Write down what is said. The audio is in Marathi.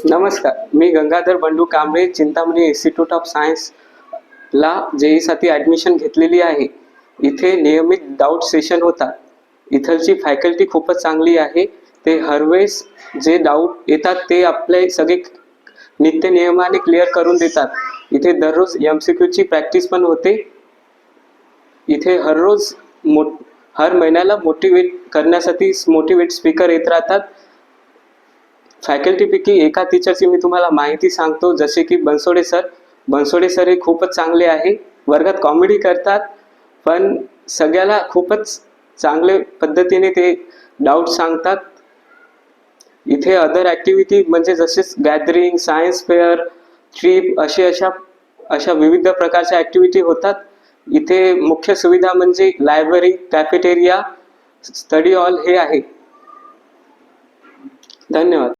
नमस्कार मी Gangadhar Bandu Kamble Chintamani institute of science ला जेईसाठी ॲडमिशन घेतलेली आहे. इथे नियमित डाऊट सेशन होतात. इथलची फॅकल्टी खूपच चांगली आहे. ते हरवेळेस जे डाऊट येतात ते आपले सगळे नित्य नियमाने क्लिअर करून देतात. इथे दररोज एम सी क्यूची प्रॅक्टिस पण होते. इथे हर रोज मो हर महिन्याला मोटिवेट करण्यासाठी मोटिवेट स्पीकर येत राहतात. फॅकल्टीपैकी एका टीचरची मी तुम्हाला माहिती सांगतो. जसे की बनसोडे सर बनसोडे सर हे खूपच चांगले आहे. वर्गात कॉमेडी करतात पण सगळ्याला खूपच चांगले पद्धतीने ते डाऊट सांगतात. इथे अदर ॲक्टिव्हिटी म्हणजे जसेच गॅदरिंग सायन्स फेअर ट्रिप असे अशा अशा विविध प्रकारच्या ॲक्टिव्हिटी होतात. इथे मुख्य सुविधा म्हणजे लायब्ररी कॅफेटेरिया स्टडी हॉल हे आहे. धन्यवाद.